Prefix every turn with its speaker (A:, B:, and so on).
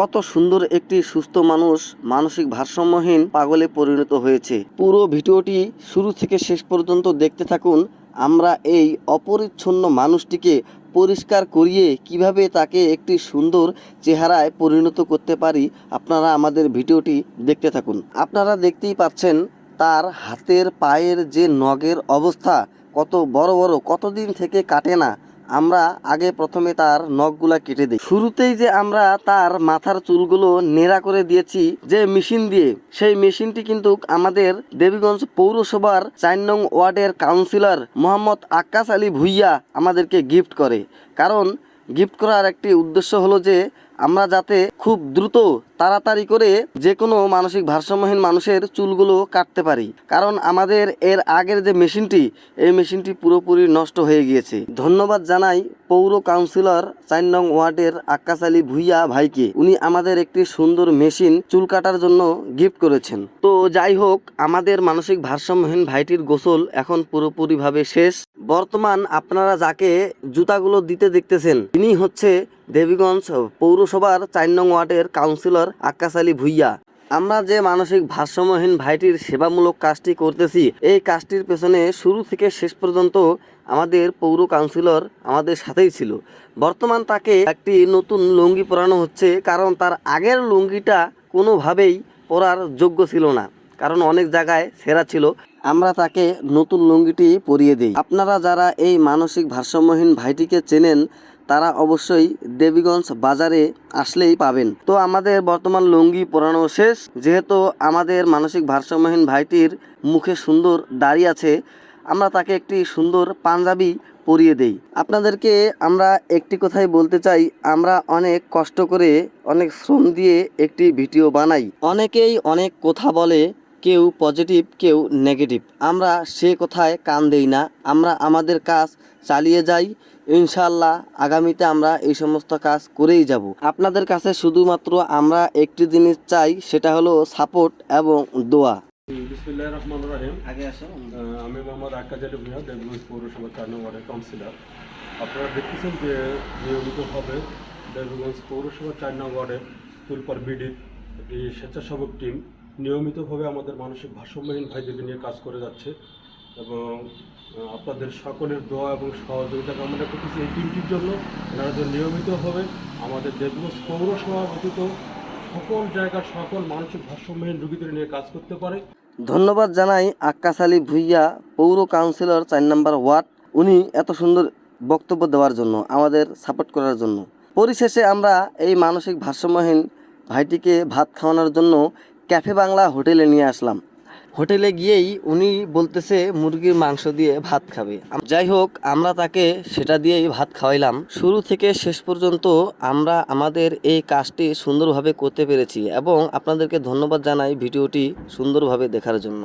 A: কত সুন্দর একটি সুস্থ মানুষ, মানসিক ভারসাম্যহীন পাগলে পরিণত হয়েছে। পুরো ভিডিওটি শুরু থেকে শেষ পর্যন্ত দেখতে থাকুন। আমরা এই অপরিচ্ছন্ন মানুষটিকে পরিষ্কার করিয়ে কীভাবে তাকে একটি সুন্দর চেহারায় পরিণত করতে পারি, আপনারা আমাদের ভিডিওটি দেখতে থাকুন। আপনারা দেখতেই পাচ্ছেন তার হাতের পায়ের যে নগের অবস্থা কত বড় বড়, কতদিন থেকে কাটে না আমরা আগে প্রথমে তার নখগুলা কেটে দিই। শুরুতেই যে আমরা তার মাথার চুলগুলো নেড়া করে দিয়েছি, যে মেশিন দিয়ে, সেই মেশিনটি কিন্তু আমাদের দেবীগঞ্জ পৌরসভার চার নং ওয়ার্ডের কাউন্সিলর মোহাম্মদ আক্কাস আলী ভুইয়া আমাদেরকে গিফট করে। কারণ গিফট করার একটি উদ্দেশ্য হলো যে আমরা যাতে খুব দ্রুত তাড়াতাড়ি করে যে কোনো মানসিক ভারসাম্যহীন মানুষের চুলগুলো কাটতে পারি। কারণ আমাদের এর আগের যে মেশিনটি, এই মেশিনটি পুরোপুরি নষ্ট হয়ে গিয়েছে। ধন্যবাদ জানাই পৌর কাউন্সিলর চার নং ওয়ার্ডের আক্কাস আলী ভুইয়া ভাইকে। উনি আমাদের একটি সুন্দর মেশিন চুল কাটার জন্য গিফট করেছেন। তো যাই হোক, আমাদের মানসিক ভারসাম্যহীন ভাইটির গোসল এখন পুরোপুরিভাবে শেষ। বর্তমান আপনারা যাকে জুতাগুলো দিতে দেখতেছেন তিনি হচ্ছে দেবীগঞ্জ পৌরসভার চার নং ওয়ার্ডের কাউন্সিলর আক্কাস আলী ভুইয়া। আমরা যে মানসিক ভারসাম্যহীন ভাইটির সেবামূলক কাজটি করতেছি, এই কাজটির পেছনে শুরু থেকে শেষ পর্যন্ত আমাদের পৌর কাউন্সিলর আমাদের সাথেই ছিল। বর্তমান তাকে একটি নতুন লুঙ্গি পরানো হচ্ছে, কারণ তার আগের লুঙ্গিটা কোনোভাবেই পরার যোগ্য ছিল না, কারণ অনেক জায়গায় সেরা ছিল। আমরা তাকে নতুন লুঙ্গিটি পরিয়ে দিই। আপনারা যারা এই মানসিক ভারসাম্যহীন ভাইটিকে চেনেন তারা অবশ্যই দেবীগঞ্জ বাজারে আসলেই পাবেন। তো আমাদের বর্তমান লুঙ্গি পরানো শেষ। যেহেতু আমাদের মানসিক ভারসাম্যহীন ভাইটির মুখে সুন্দর দাড়ি আছে, আমরা তাকে একটি সুন্দর পাঞ্জাবি পরিয়ে দেই। আপনাদেরকে আমরা একটি কথাই বলতে চাই, আমরা অনেক কষ্ট করে, অনেক শ্রম দিয়ে একটি ভিডিও বানাই। অনেকেই অনেক কথা বলে কেউ পজিটিভ কেউ নেগেটিভ আমরা সে কথায় কান দেই না। আমরা আমাদের কাজ চালিয়ে যাই। ইনশাল্লাহ আগামীতে আমরা এই সমস্ত কাজ করেই যাব। আপনাদের কাছে শুধুমাত্র আমরা একটি জিনিস চাই সেটা হলো সাপোর্ট এবং দোয়া।
B: বিসমিল্লাহ রহমান রাহিম।
A: আগে আসো
B: আমি মোহাম্মদ আক্কাজ আলী ভুঁইয়া দেবগঞ্জ পৌরসভা চার নং কাউন্সিলর। আপনারা দেখতেছেন যে নিয়মিতভাবে দেবগঞ্জ পৌরসভা চার তুলপার বিডির একটি স্বেচ্ছাসেবক টিম নিয়মিতভাবে আমাদের মানসিক ভারসাম্যহীন ভাইদেরকে নিয়ে কাজ করে যাচ্ছে এবং আপনাদের সকলের দোয়া এবং সহযোগিতা কামনা করতেছি এই টিমটির জন্য। এনারা যেন নিয়মিতভাবে আমাদের দেবগঞ্জ পৌরসভা ব্যতীত সকল জায়গার সকল মানসিক ভারসাম্যহীন রোগীদের নিয়ে কাজ করতে পারে।
A: ধন্যবাদ জানাই আক্কাস আলী ভুইয়া, পৌর কাউন্সিলর চার নম্বর ওয়ার্ড। উনি এত সুন্দর বক্তব্য দেওয়ার জন্য, আমাদের সাপোর্ট করার জন্য। পরিশেষে আমরা এই মানসিক ভারসাম্যহীন ভাইটিকে ভাত খাওয়ানোর জন্য ক্যাফে বাংলা হোটেলে নিয়ে আসলাম। হোটেলে গিয়েই উনি বলতেছে, মুরগির মাংস দিয়ে ভাত খাবে। যাই হোক, আমরা তাকে সেটা দিয়েই ভাত খাওয়াইলাম। শুরু থেকে শেষ পর্যন্ত আমরা আমাদের এই কাজটি সুন্দরভাবে করতে পেরেছি এবং আপনাদেরকে ধন্যবাদ জানাই ভিডিওটি সুন্দরভাবে দেখার জন্য।